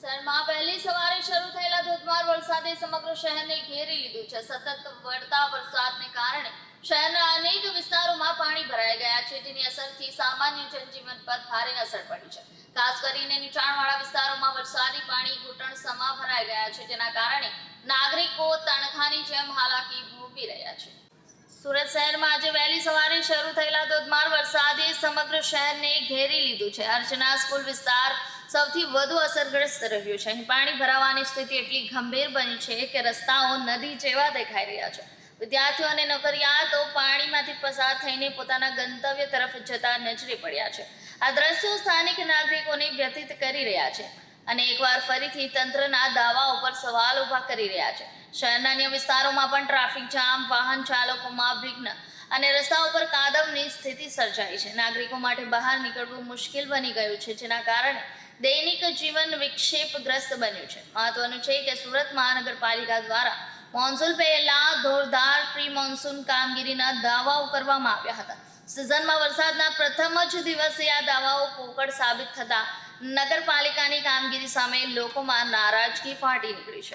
શહેરમાં વહેલી સવારે શરૂ થયેલા ધોધમાર વરસાદે સમગ્ર શહેરને ઘેરી લીધું છે. સતત વળતા વરસાદને કારણે શહેરના અનેક વિસ્તારોમાં પાણી ભરાઈ ગયા છે. જેની અસરથી સામાન્ય જનજીવન પર ભારે અસર પડી છે. ખાસ કરીને નીચાણવાળા વિસ્તારોમાં વરસાદી પાણી ઘૂંટણ સમા ભરાઈ ગયા છે. જેના કારણે નાગરિકો તણખાની જેમ હાલાકી ભોગવી રહ્યા છે. સુરત શહેરમાં આજે વહેલી સવારે શરૂ થયેલા ધોધમાર વરસાદે સમગ્ર શહેરને ઘેરી લીધું છે. અર્ચના સ્કૂલ વિસ્તાર સૌથી વધુ અસરગ્રસ્ત રહ્યું છે. અહીં પાણી ભરાવાની સ્થિતિ એટલી ગંભીર બની છે કે રસ્તાઓ નદી જેવા દેખાઈ રહ્યા છે. વિદ્યાર્થીઓ અને નોકરિયાતો પાણીમાંથી પસાર થઈને પોતાના ગંતવ્ય તરફ જતા નજરે પડ્યા છે. આ દ્રશ્યો સ્થાનિક નાગરિકોને વ્યતીત કરી રહ્યા છે. અને એકવાર ફરીથી તંત્રના દાવાઓ પર સવાલ ઊભા કરી રહ્યા છે. શહેરના અન્ય વિસ્તારોમાં પણ ટ્રાફિક જામ, વાહન ચાલકોમાં વિઘ્ન અને રસ્તા ઉપર કાદવની સ્થિતિ સર્જાઈ છે. નાગરિકો માટે બહાર નીકળવું મુશ્કેલ બની ગયું છે, જેના કારણે દૈનિક જીવન વિક્ષેપગ્રસ્ત બન્યું છે. મહત્વનું છે કે સુરત મહાનગરપાલિકા દ્વારા મોન્સૂન પહેલા ધોરધાર પ્રી મોન્સૂન કામગીરીના દાવાઓ કરવામાં આવ્યા હતા. સિઝનમાં વરસાદના પ્રથમ જ દિવસે આ દાવાઓ પોકળ સાબિત થતા નગરપાલિકાની કામગીરી સામે લોકોમાં નારાજગી ફાટી નીકળી છે.